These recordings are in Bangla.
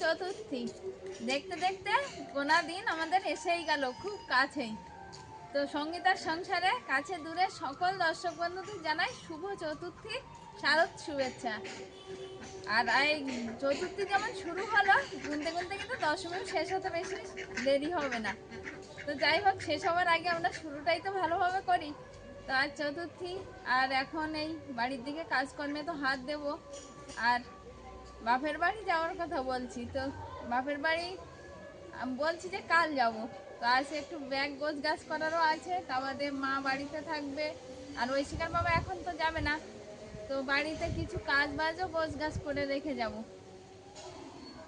চতুর্থী। দেখতে দেখতে গোনা দিন আমাদের এসেই গেল খুব কাছেই। তো সঙ্গীতার সংসারে কাছে দূরে সকল দর্শক বন্ধুদের জানাই শুভ চতুর্থী, শারদ শুভেচ্ছা। আর এই চতুর্থী যেমন শুরু হলো, গুনতে গুনতে কিন্তু দশমীও শেষ হতে বেশি দেরি হবে না। তো যাই হোক, শেষ হওয়ার আগে আমরা শুরুটাই তো ভালোভাবে করি। তো আর চতুর্থী, আর এখন এই বাড়ির দিকে কাজকর্মে তো হাত দেব। আর বাপের বাড়ি যাওয়ার কথা বলছি, তো বাপের বাড়ি আমি বলছি যে কাল যাব। তো আজ একটু ব্যাগ গোছ গাছ করারও আছে, তা বাদে মা বাড়িতে থাকবে। আর ওই শিকার বাবা এখন তো যাবে না, তো বাড়িতে কিছু কাজ বাজও গোছ গাছ করে রেখে যাব।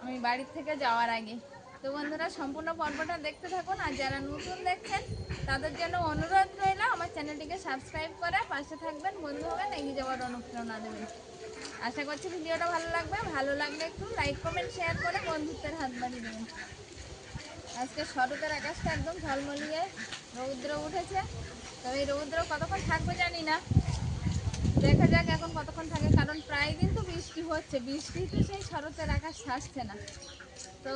আমি বাড়ির থেকে যাওয়ার আগে। তো বন্ধুরা, সম্পূর্ণ পর্বটা দেখতে থাকুন, আর যারা নতুন দেখছেন, তাদের জন্য অনুরোধ রইল, আমার চ্যানেলটিকে সাবস্ক্রাইব করে পাশে থাকবেন, বন্ধু হবেন, এগিয়ে যাওয়ার অনুপ্রেরণা দেবেন। আশা করছি ভিডিওটা ভালো লাগবে। ভালো লাগলে একটু লাইক কমেন্ট শেয়ার করে বন্ধুত্বের হাত বাড়িয়ে দেবেন। আজকে শরতের আকাশটা একদম ঝলমলিয়ে রৌদ্র উঠেছে। তো এই রৌদ্র কতক্ষণ থাকবে জানি না। দেখা যাক এখন কতক্ষণ থাকে, কারণ প্রায় দিন তো বৃষ্টি হচ্ছে। বৃষ্টিতে সেই শরতের আকাশ থাকছে না। তো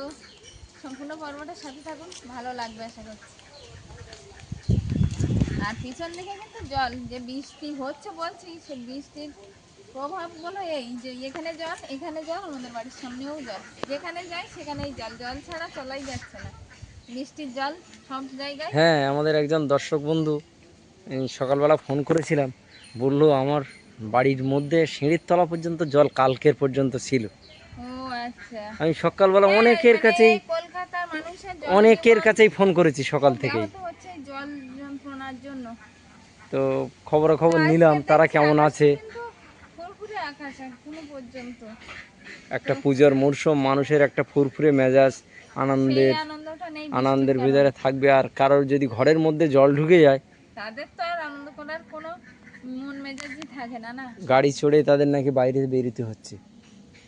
সম্পূর্ণ পর্বটার সাথে থাকুন, ভালো লাগবে আশা করছি। আর পিছন দিকে কিন্তু জল, যে বৃষ্টি হচ্ছে বলছি সে বৃষ্টির প্রভাবগুলো এই যে এখানে জল এখানে জল আমাদের বাড়ির সামনেও জল। যেখানে যাই সেখানেই জল। জল ছাড়া চলাই যাচ্ছে না। বৃষ্টির জল সব জায়গায়। হ্যাঁ আমাদের একজন দর্শক বন্ধু সকালবেলা ফোন করেছিলাম। বলল আমার বাড়ির মধ্যে সিঁড়ির তলা পর্যন্ত জল কালকের পর্যন্ত ছিল। ও আচ্ছা। আমি সকালবেলা অনেকের মানে কাছেই অনেকের কাছেই ফোন করেছি সকাল থেকেই। ব্যাহত হচ্ছে জল যন্ত্রণার জন্য। তো খবরাখবর আজকে নিলাম তারা কেমন আছে? আকাশ এখনও পর্যন্ত। একটা পূজার মরশুম মানুষের একটা ফুরফুরে মেজাজ আনন্দের আনন্দের ভিতরে থাকবে আর কারোর যদি ঘরের মধ্যে জল ঢুকে যায় তাদের তো আর আনন্দ করার কোনো মন মেজাজই থাকে না না? গাড়ি চড়ে তাদের নাকি বাইরে বেরোতে হচ্ছে।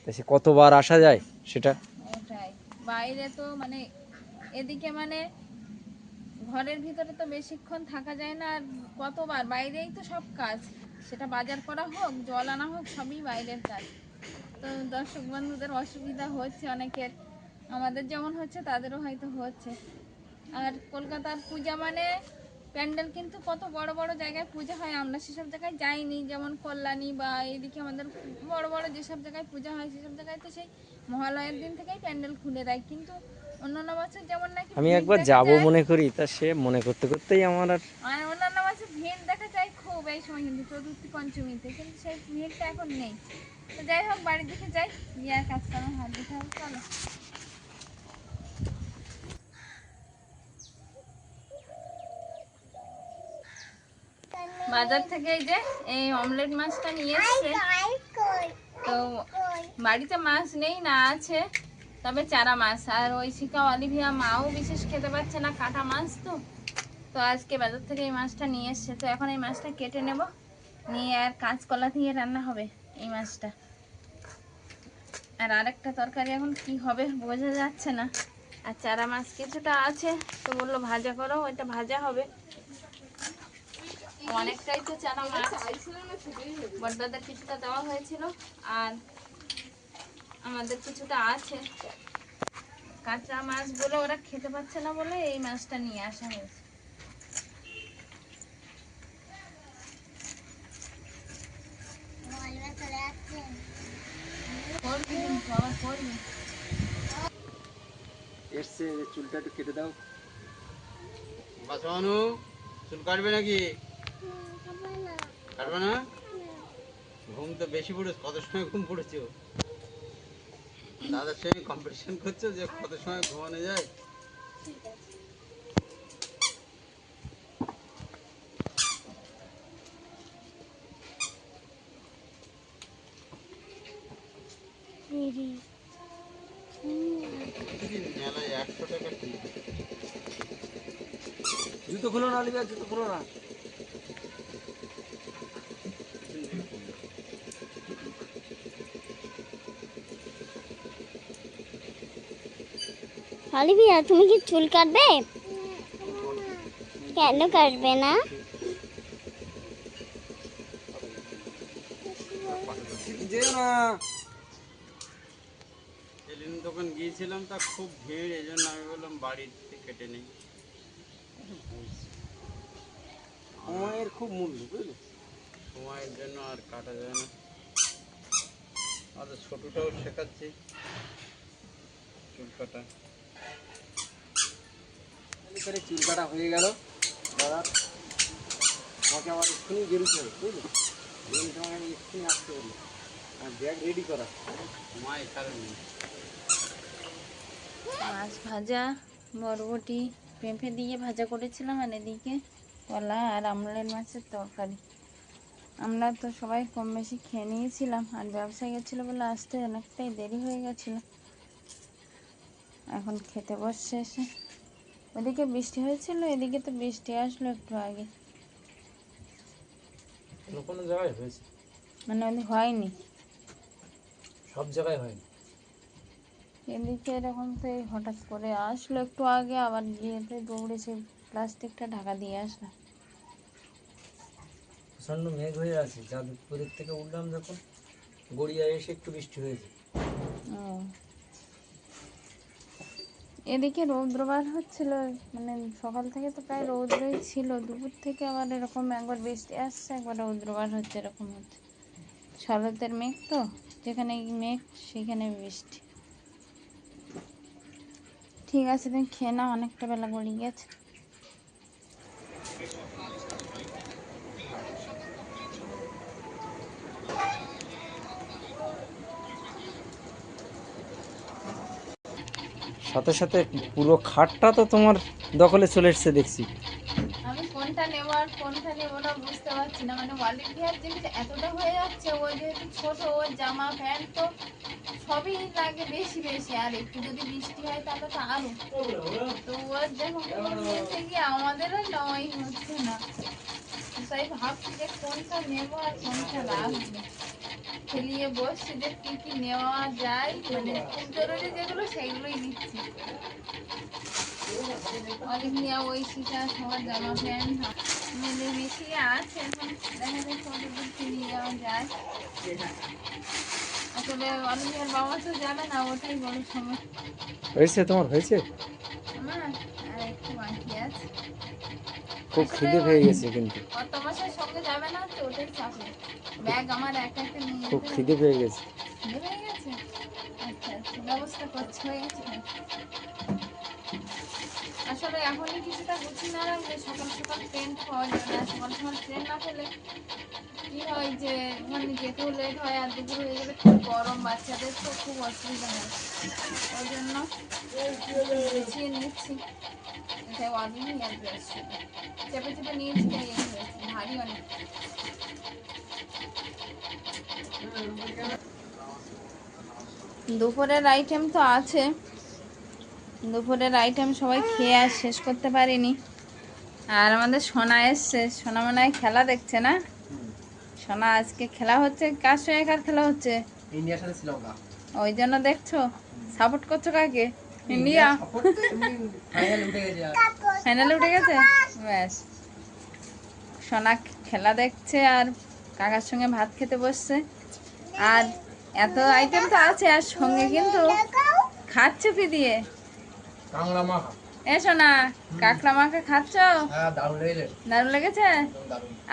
তা সে কতবার আসা যায় সেটা ওটাই। বাইরে তো মানে এদিকে মানে ঘরের ভিতরে তো বেশিক্ষণ থাকা যায় না আর কতবার? বাইরেই তো সব কাজ। সেটা বাজার করা হোক জল আনা হোক সবই বাইরের কাজ। তো দর্শক বন্ধুদের অসুবিধা হচ্ছে অনেকের। আমাদের যেমন হচ্ছে তাদেরও হয়তো হচ্ছে। আর কলকাতার পূজা মানে প্যান্ডেল কিন্তু কত বড় বড় জায়গায় পূজা হয় আমরা সেসব জায়গায় যাইনি। যেমন কল্যাণী বা এদিকে আমাদের বড় বড় যেসব জায়গায় পূজা হয় সেসব জায়গায় তো সেই মহালয়ের দিন থেকেই প্যান্ডেল খুলে দেয়। কিন্তু অন্যান্য বছর যেমন নাকি আমি একবার যাব মনে করি তা সে মনে করতে করতেই আমার আর অন্যান্য বছর ভিড় দেখা যায় খুব এই সময় কিন্তু চতুর্থী পঞ্চমীতে কিন্তু সেই ভিড়টা এখন নেই। তো যাই হোক বাড়ির দিকে যাই গিয়ে আর কাজকর্ম হাত দিতে হবে চলো। বাজার থেকে এই যে এই অমলেট মাছটা নিয়ে এসছে। তো বাড়িতে মাছ নেই না আছে তবে চারা মাছ আর ওই শিকা অলিভিয়া মাও বিশেষ খেতে পারছে না কাটা মাছ তো। তো আজকে বাজার থেকে এই মাছটা নিয়ে এসছে। তো এখন এই মাছটা কেটে নেব। নিয়ে আর কাঁচকলা দিয়ে রান্না হবে এই মাছটা। আর আরেকটা তরকারি এখন কি হবে বোঝা যাচ্ছে না। আর চারা মাছ কিছুটা আছে, তো বলল ভাজা করো, ওইটা ভাজা হবে। অনেকটাই তো চারা মাছ। বড়দাদের কিছুটা দেওয়া হয়েছিল, আর আমাদের কিছুটা আছে। কাঁচা মাছগুলো ওরা খেতে পাচ্ছে না বলে এই মাছটা নিয়ে আসা হয়েছে করবি কিন্তু, আবার করবি। এসছে চুলটা একটু কেটে দাও। বাসানু চুল কাটবে নাকি? কাটবে না? ঘুম তো বেশি পড়েছে কত সময় ঘুম পড়েছো দাদার সঙ্গে কম্পিটিশন করছ যে কত সময় ঘুমানো যায়? জুতো খুলো না জুতো খুলো না। তুমি কি চুল কাটবে? কেন কাটবে না? গিয়েছিলাম তা খুব ভিড় এই জন্য আমি বললাম বাড়িতে কেটে নেই। সময়ের খুব মূল্য বুঝলি? সময়ের জন্য আর কাটা যায় না। আর ছোটটাও শেখাচ্ছি। চুল কাটা। করে চুল কাটা হয়ে গেল। দাদা আমাকে আবার এক্ষুনি বেরোতে হবে বুঝলি? তোমাকে আমি এক্ষুনি আসতে বলি আর ব্যাগ রেডি করা। এখানে নেই। মাছ ভাজা বরবটি পেঁপে দিয়ে ভাজা করেছিলাম আর এদিকে কলা আর আমলের মাছের তরকারি। আমরা তো সবাই কম বেশি খেয়ে নিয়েছিলাম আর ব্যবসায় গেছিল বলে আসতে অনেকটাই দেরি হয়ে গেছিল। এখন খেতে বসছে এসে। ওদিকে বৃষ্টি হয়েছিল এদিকে তো বৃষ্টি আসলো একটু আগে। কোনো জায়গায় হয়েছে? মানে হয়নি। সব জায়গায় হয়নি? এদিকে এরকম তো এই হঠাৎ করে আসলো একটু আগে আবার গিয়েতে দৌড়ে সেই প্লাস্টিকটা ঢাকা দিয়ে আসলাম প্রচণ্ড মেঘ হয়ে আছে যাদবপুরের থেকে উঠলাম যখন গড়িয়া এসে একটু বৃষ্টি হয়েছে। এদিকে রৌদ্রবার হচ্ছিল মানে সকাল থেকে তো প্রায় রৌদ্রই ছিল দুপুর থেকে আবার এরকম একবার বৃষ্টি আসছে একবার রৌদ্রবার হচ্ছে এরকম হচ্ছে। শরতের মেঘ তো যেখানে মেঘ সেখানে বৃষ্টি। ঠিক আছে তুমি খেয়ে নাও অনেকটা বেলা গড়িয়ে গেছে। সাথে সাথে পুরো খাটটা তো তোমার দখলে চলে এসছে দেখছি। আমি কোনটা নেব আর কোনটা নেব না বুঝতে পারছি না। মানে জিনিস এতটা হয়ে যাচ্ছে ও যেহেতু ছোট ওর জামা প্যান্ট তো সবই লাগে বেশি বেশি। আর একটু যদি বৃষ্টি হয়, তাহলে তো আরও। তো ওর যখন নিয়েছে কি আমাদেরও নেওয়াই হচ্ছে না। তাই ভাবছি যে কোনটা নেব আর কোনটা রাখব। খেলিয়ে বসছি যে কি কি নেওয়া যায়। মানে খুব জরুরি যেগুলো সেইগুলোই নিচ্ছি। অলিভিয়া ঐশিকা সবার জামা প্যান্ট মিলে মিশিয়ে আছে। এখন দেখা যাক কত দূর নিয়ে যাওয়া যায়। আসলে বাবা তো যাবে না ওটাই বড় সমস্যা। হয়েছে তোমার? হয়েছে? আমার আর একটু বাকি আছে। খুব খিদে পেয়ে গেছে কিন্তু। কত মাসের সঙ্গে যাবে না তো ওটাই চাপে। ব্যাগ আমার একা একটা নিয়ে খুব খিদে পেয়ে গেছে। খিদে পেয়ে গেছে? আচ্ছা আচ্ছা ব্যবস্থা করছে হয়ে গেছে। আসলে এখনই কিছুটা গুছিয়ে না রাখলে সকাল সকাল ট্রেন পাওয়া যাবে না। সকাল সকাল ট্রেন না পেলে যে ওখানে যেতেও লেট হয় আর হয়ে গেলে খুব গরম, বাচ্চাদের তো খুব অসুবিধা ওই জন্য নিচ্ছি। নিয়েছি দুপুরের আইটেম তো আছে। দুপুরের আইটেম সবাই খেয়ে আর শেষ করতে পারিনি। আর আমাদের সোনা এসছে। সোনা মনে খেলা দেখছে না? সোনা আজকে খেলা হচ্ছে কার সঙ্গে কার খেলা হচ্ছে? ইন্ডিয়ার সাথে শ্রীলঙ্কা। ওই জন্য দেখছ সাপোর্ট করছ কাকে? ইন্ডিয়া ফাইনাল উঠে গেছে ফাইনালে উঠে গেছে? ব্যাস। সোনা খেলা দেখছে আর কাকার সঙ্গে ভাত খেতে বসছে। আর এত আইটেম তো আছে আর সঙ্গে কিন্তু খাচ্ছে ফি দিয়ে কাংড়া মাখা। এ সোনা কাঁকড়া মাখা খাচ্ছ? হ্যাঁ দারুণ লেগেছে।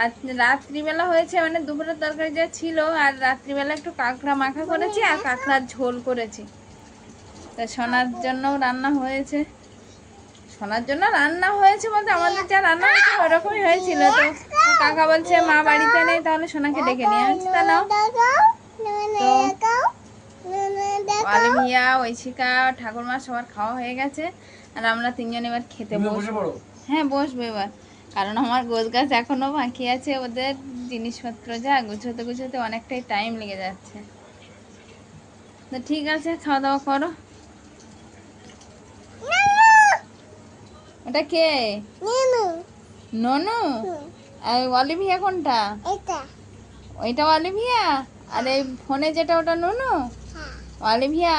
আর রাত্রিবেলা হয়েছে মানে দুপুরের তরকারি যা ছিল আর রাত্রিবেলা একটু কাঁকড়া মাখা করেছি আর কাঁকড়ার ঝোল করেছি। তা সোনার জন্যও রান্না হয়েছে। সোনার জন্য রান্না হয়েছে বলতে আমাদের যা রান্না হয়েছে ওরকমই হয়েছিল। তো কাকা বলছে মা বাড়িতে নেই তাহলে সোনাকে ডেকে নিয়ে আসছি তা নাও আলমিয়া ঐশিকা ঠাকুরমা সবার খাওয়া হয়ে গেছে। আর আমরা তিনজন এবার খেতে বসবো। হ্যাঁ বসবো এবার। কারণ আমার গোছ গাছ এখনও বাকি আছে ওদের জিনিসপত্র যা গুছোতে গুছোতে অনেকটাই টাইম লেগে যাচ্ছে। তো ঠিক আছে খাওয়া দাওয়া করো। ওটা কে? ননু। আর অলিভিয়া কোনটা? ওইটা অলিভিয়া আর এই ফোনে যেটা ওটা ননু? অলিভিয়া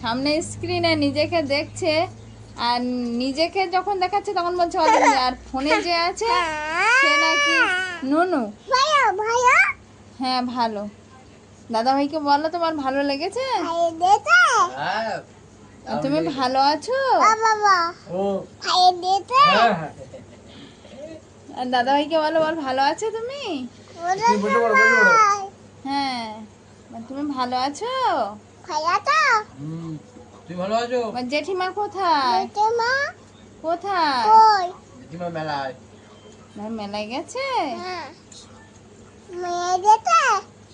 সামনে স্ক্রিনে নিজেকে দেখছে আর নিজেকে যখন দেখাচ্ছে তখন বলছে অলিভিয়া আর ফোনে যে আছে সে নাকি নুনু। হ্যাঁ ভালো। দাদা ভাইকে বলো তোমার ভালো লেগেছে? হ্যাঁ তুমি ভালো আছো? ও। হ্যাঁ হ্যাঁ। আর দাদা ভাইকে বলো বল ভালো আছো তুমি? হ্যাঁ। তুমি ভালো আছো? হুম তুমি ভালো আছো? জেঠিমা কোথায়? কোথায়? জেঠিমা মেলায়। মেলায় গেছে?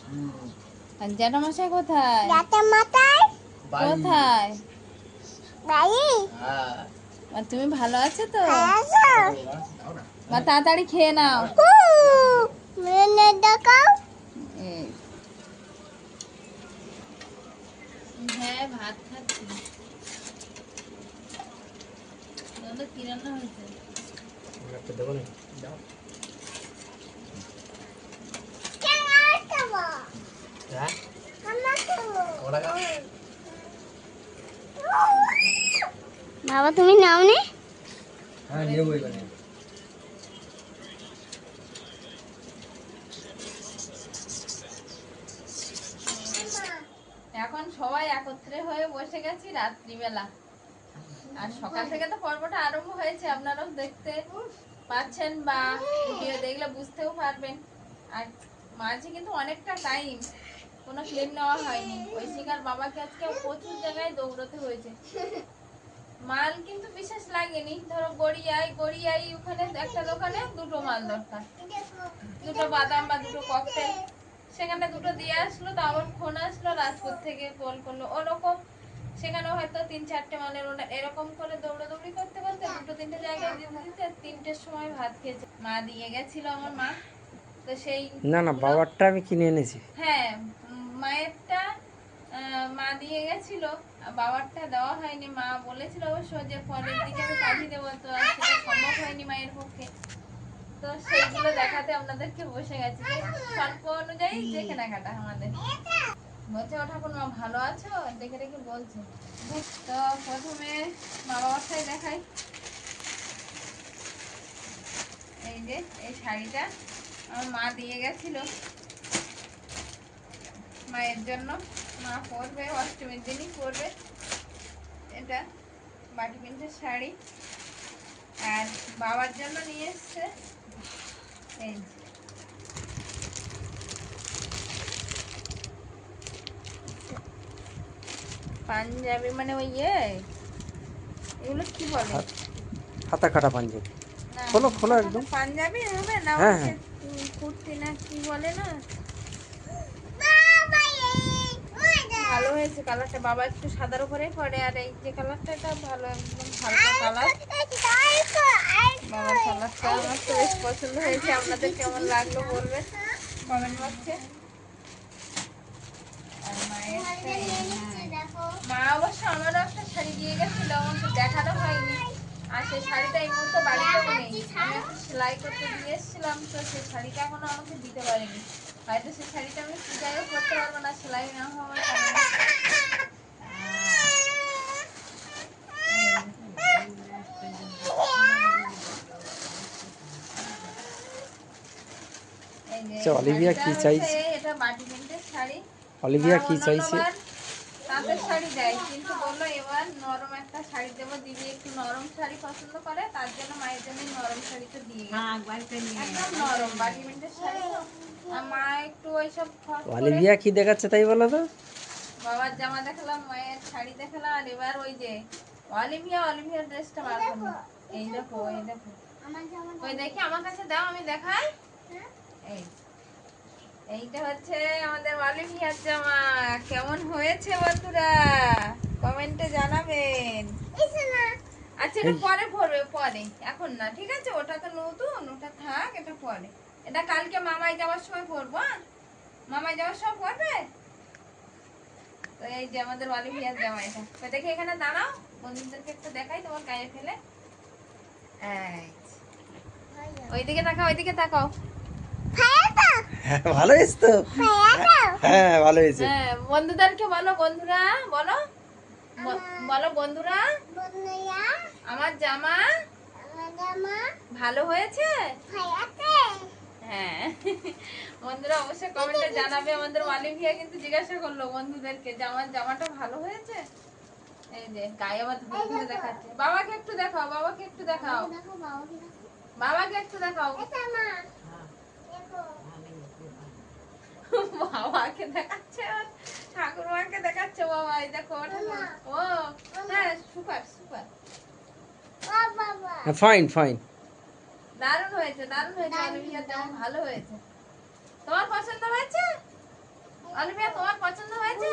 হুম। আর জ্যাঠামশাই কোথায় বাড়ি। কোথায়? হ্যাঁ। তুমি ভালো আছো তো? বা তাড়াতাড়ি খেয়ে নাও। এই। হ্যাঁ ভাত খাচ্ছি। তোমাদের কি রান্না হয়েছে? দেবো না? দাও। হ্যাঁ? বাবা তুমি নাও নি হ্যাঁ নেব এখানে এখন সবাই একত্রে হয়ে বসে গেছি রাত্রিবেলা। আর সকাল থেকে তো পর্বটা আরম্ভ হয়েছে, আপনারাও দেখতে পাচ্ছেন বা ভিডিও দেখলে বুঝতেও পারবেন। আর মাঝে কিন্তু অনেকটা টাইম কোনো ক্লিপ নেওয়া হয়নি। ঐশিকার বাবাকে আজকে প্রচুর জায়গায় দৌড়তে হয়েছে। মাল কিন্তু বিশেষ লাগেনি। ধরো গড়িয়াই গড়িয়াই ওখানে একটা দোকানে দুটো মাল দরকার। দুটো বাদাম বা দুটো ককটেল সেখানে দুটো দিয়ে আসলো তো আবার ফোন আসলো রাজপুর থেকে কল করল। ওরকম সেখানে হয়তো তিন চারটে ওটা এরকম করে দৌড়াদৌড়ি করতে করতে দুটো তিনটে জায়গায় দিতে দিতে তিনটের সময় ভাত খেয়েছে। মা দিয়ে গেছিল আমার মা। তো সেই না না বাবারটা আমি কিনে এনেছি। হ্যাঁ মায়েরটা মা দিয়ে গেছিল বাবারটা দেওয়া হয়নি। মা বলেছিল অবশ্য যে পরের দিকে আমি পাঠিয়ে দেবো তো সেটা সম্ভব হয়নি মায়ের পক্ষে। তো দেখাতে আপনাদেরকে বসে গেছি। স্বল্প অনুযায়ী যে কেনাকাটা আমাদের। বলছে ও ভালো আছো? দেখে দেখে বলছে তো, প্রথমে মা বাবারটাই দেখাই। এই যে, এই শাড়িটা আমার মা দিয়ে গেছিল। মায়ের জন্য। মা পরবে, অষ্টমীর দিনই পরবে। এটা বাটি প্রিন্টের শাড়ি। আর বাবার জন্য নিয়ে এসছে এই পাঞ্জাবি মানে ওই ইয়ে? এগুলো কি বলে? হাতা কাটা পাঞ্জাবি। খোলো, খোলো একদম। পাঞ্জাবি হবে না হ্যাঁ, হচ্ছে কুর্তি না কি বলে না? ভালো হয়েছে কালারটা। বাবা একটু সাদার উপরেই পরে আর এই যে কালারটা এটা ভালো একদম হালকা কালার। বাবার কালারটা আমার তো বেশ পছন্দ হয়েছে। আপনাদের কেমন লাগল বলবেন? কমেন্ট বক্সে। হ্যাঁ। মা অবশ্য আমারও একটা শাড়ি দিয়ে গেছিল, আমার তো দেখানো হয়নি। আর সেই শাড়িটা এই মুহূর্তে বাড়িতেও নেই। আমি সেলাই করতে দিয়ে এসেছিলাম, তো সেই শাড়িটা এখনও আমাকে দিতে পারেনি। হয়তো সেই শাড়িটা আমি পূজায়ও করতে পারব না, সেলাই না হওয়ার কারণে। আচ্ছা, অলিভিয়া কি চাইছে? এটা বাটি প্রিন্টের শাড়ি। অলিভিয়া কি চাইছে? তাঁতের শাড়ি দেয় কিন্তু বলল এবার নরম একটা শাড়ি দেবো। দিদি একটু নরম শাড়ি পছন্দ করে তার জন্য মায়ের জন্য নরম শাড়িটা দিয়ে। একদম নরম বাটি প্রিন্টের শাড়ি আর মা একটু ওইসব অলিভিয়া কি দেখাচ্ছে তাই বলো তো? বাবার জামা দেখালাম মায়ের শাড়ি দেখালাম আর এবার ওই যে অলিভিয়া অলিভিয়ার ড্রেসটা বার এই দেখো এই দেখো। ওই দেখি আমার কাছে দাও আমি দেখাই। এই। এইটা হচ্ছে আমাদের অলিভিয়ার জামা। কেমন হয়েছে বন্ধুরা? কমেন্টে জানাবেন। আচ্ছা এটা পরে পরবে পরে। এখন না ঠিক আছে? ওটা তো নতুন ওটা থাক এটা পরে। এটা কালকে মামাই যাওয়ার সময় পরবো হ্যাঁ? মামাই যাওয়ার সময় পরবে? তো এই যে আমাদের অলিভিয়ার জামা এটা। তো দেখে এখানে দাঁড়াও বন্ধুদেরকে একটু দেখাই তোমার গায়ে ফেলে। এই ওইদিকে তাকাও ওইদিকে তাকাও। হ্যাঁ ভালো হয়েছে তো? হ্যাঁ ভালো হয়েছে। হ্যাঁ বন্ধুদেরকে বলো বন্ধুরা বলো। বলো বন্ধুরা। আমার জামা। ভালো হয়েছে? হ্যাঁ। বন্ধুরা অবশ্যই কমেন্টে জানাবে। আমাদের অলিভিয়া কিন্তু জিজ্ঞাসা করল বন্ধুদেরকে যে আমার জামাটা ভালো হয়েছে? এই যে গায়ে আবার ধরে ধরে দেখাচ্ছে। বাবাকে একটু দেখাও বাবাকে একটু দেখাও। দেখো বাবাকে দেখো। বাবাকে একটু দেখাও এটা মা দেখো বাবাকে দেখাচ্ছে আর ঠাকুরমাকে দেখাচ্ছে বাবা এই দেখো ও হ্যাঁ সুপার সুপার। ফাইন ফাইন দারুণ হয়েছে দারুণ হয়েছে অলিভিয়া যেমন ভালো হয়েছে। তোমার পছন্দ হয়েছে? অলিভিয়া তোমার পছন্দ হয়েছে?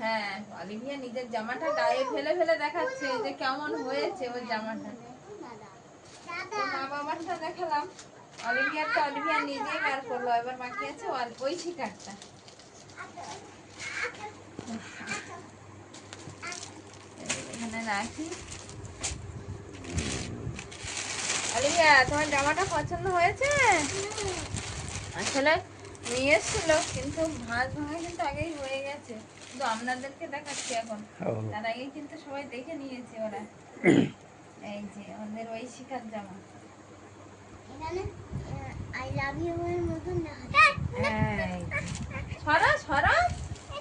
হ্যাঁ অলিভিয়া নিজের জামাটা গায়ে ফেলে ফেলে দেখাচ্ছে যে কেমন হয়েছে ওর জামাটা। মা বাবারটা দেখালাম। অলিভিয়ারটা অলিভিয়া নিজেই বার করল এবার বাকি আছে ওই শিকারটা। এখানে রাখি। অলিভিয়া তোমার জামাটা পছন্দ হয়েছে? আসলে নিয়ে এসেছিল কিন্তু ভাঁজ ভাঙা কিন্তু আগেই হয়ে গেছে। কিন্তু আপনাদেরকে দেখাচ্ছি এখন। তার আগে কিন্তু সবাই দেখে নিয়েছে ওরা। এই যে আমাদের ওই শিকার জামা। সরো সরো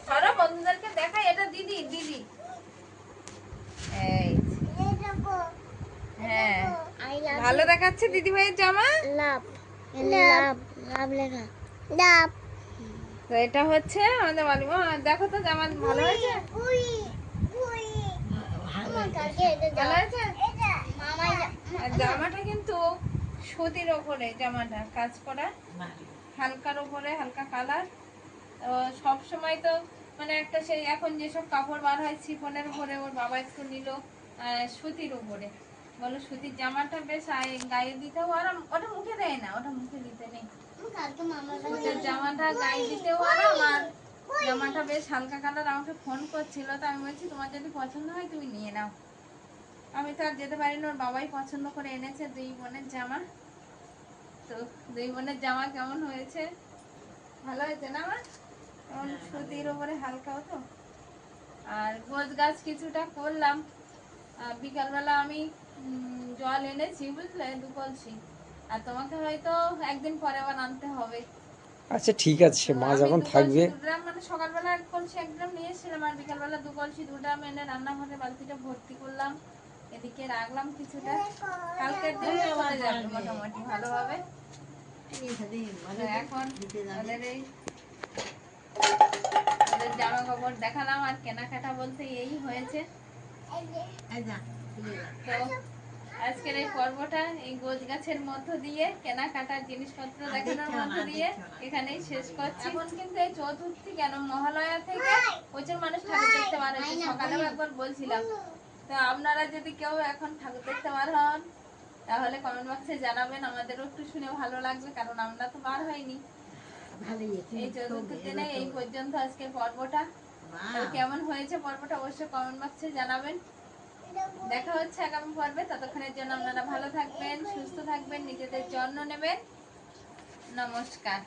সরো বন্ধুদেরকে দেখাই এটা দিদি দিদি। এই। হ্যাঁ। ভালো দেখাচ্ছে দিদি ভাইয়ের জামা? লাভ। লাভ। লাভ লেখা। লাভ। তো এটা হচ্ছে আমাদের মালিমা। দেখো তো জামা ভালো হয়েছে? ভালো হয়েছে? এটা মামাই আর জামাটা কিন্তু সুতির ওপরে জামাটা কাজ করা। হালকার ওপরে হালকা কালার। সব সময় তো মানে একটা সেই এখন যেসব কাপড় বার হয় সিফনের উপরে ওর বাবা একটু নিল সুতির উপরে বলো সুতির জামাটা বেশ গায়ে দিতেও আরাম ওটা মুখে দেয় না ওটা মুখে দিতে নেই। সুতির জামাটা গায়ে দিতেও আরাম আর জামাটা বেশ হালকা কালার আমাকে ফোন করছিল তো আমি বলছি তোমার যদি পছন্দ হয় তুমি নিয়ে নাও। আমি তো আর যেতে পারিনি ওর বাবাই পছন্দ করে এনেছে দুই বোনের জামা। তো দুই বোনের জামা কেমন হয়েছে? ভালো হয়েছে না আমার? কেমন সুতির উপরে হালকাও তো। আর গোছ গাছ কিছুটা করলাম। বিকালবেলা আমি জল এনেছি বুঝলে? দু কলসি। আর তোমাকে হয়তো একদিন পরে আবার আনতে হবে। আচ্ছা ঠিক আছে। মা আমি যখন থাকবে মানে সকালবেলা এক কলসি এক ড্রাম নিয়ে এসেছিলাম আর বিকালবেলা দু কলসি দু ড্রাম এনে রান্নাঘরে বালতিটা ভর্তি করলাম। এদিকে রাখলাম কিছুটা। কালকের দিন চলে যাবে মোটামুটি ভালোভাবে। এখন ওদের এই ওদের জামা কাপড় দেখালাম আর কেনাকাটা বলতে এই হয়েছে। তো আজকের এই পর্বটা এই গোছ গাছের মধ্য দিয়ে কেনাকাটার জিনিসপত্র দেখানোর মধ্য দিয়ে এখানেই শেষ করছি। এখন কিন্তু এই চতুর্থী কেন মহালয়া থেকে প্রচুর মানুষ ঠাকুর দেখতে হয়েছে সকালেও একবার বলছিলাম। তো আপনারা যদি কেউ এখন ঠাকুর দেখতে বার হন তাহলে কমেন্ট বক্সে জানাবেন আমাদেরও একটু শুনে ভালো লাগবে কারণ আমরা তো বার হয়নি এই চতুর্থ দিনে এই পর্যন্ত আজকের পর্বটা। তো কেমন হয়েছে পর্বটা অবশ্যই কমেন্ট বক্সে জানাবেন। দেখা হচ্ছে আগামী পর্বে ততক্ষণের জন্য আপনারা ভালো থাকবেন সুস্থ থাকবেন নিজেদের যত্ন নেবেন। নমস্কার।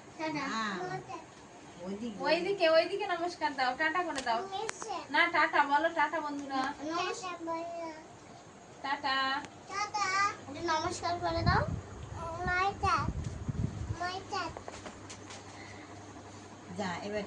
ওইদিকে। ওইদিকে নমস্কার দাও টাটা করে দাও। না টাটা বলো টাটা বন্ধুরা। টাটা নমস্কার করে দাও। যা এবার